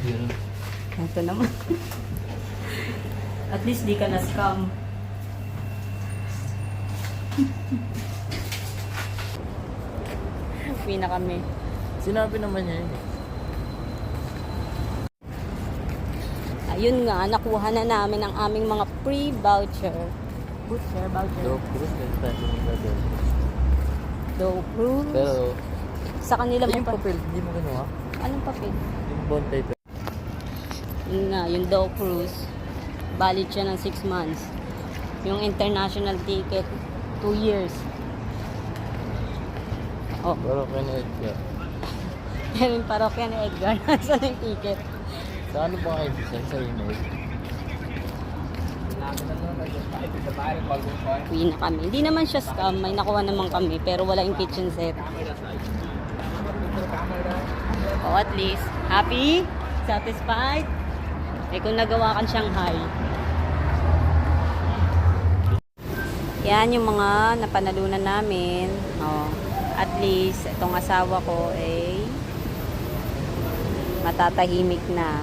yun. Ito naman. At least di ka na-scam. Uwi na kami. Sinabi naman niya yun. eh. Ayun nga, nakuha na namin ang aming mga free voucher. Voucher, voucher. So, cruise pumunta doon. Dow Cruise. Pero, Sa kanila mo yung pa. papel, hindi mo kinuha. Anong papel? Yung bond paper. Yun nga, yung Dow Cruise. Valid siya ng 6 months. Yung international ticket, 2 years. Oh, kanya ka. pero yung parokya ni Edgar, nasa yung ticket. Sa ano ba kayo send sa email? Uwi na kami. Hindi naman siya scam, may nakuha naman kami, pero wala yung kitchen set. Oh, at least, happy? Satisfied? Eh kung nagawa kang Shanghai. Yan yung mga napanalunan namin. Oh, at least, itong asawa ko ay matatahimik na.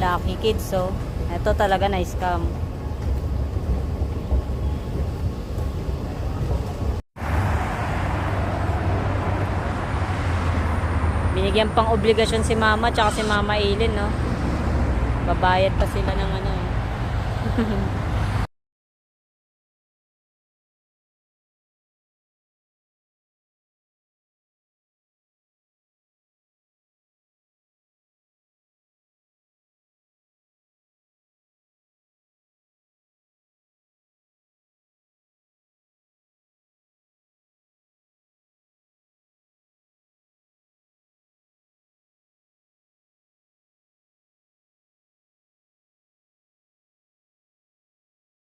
Lucky kids, so. Ito talaga na scam. Binigyan pang obligasyon si mama tsaka si mama Eileen, no? Babayad pa sila ng ano. eh.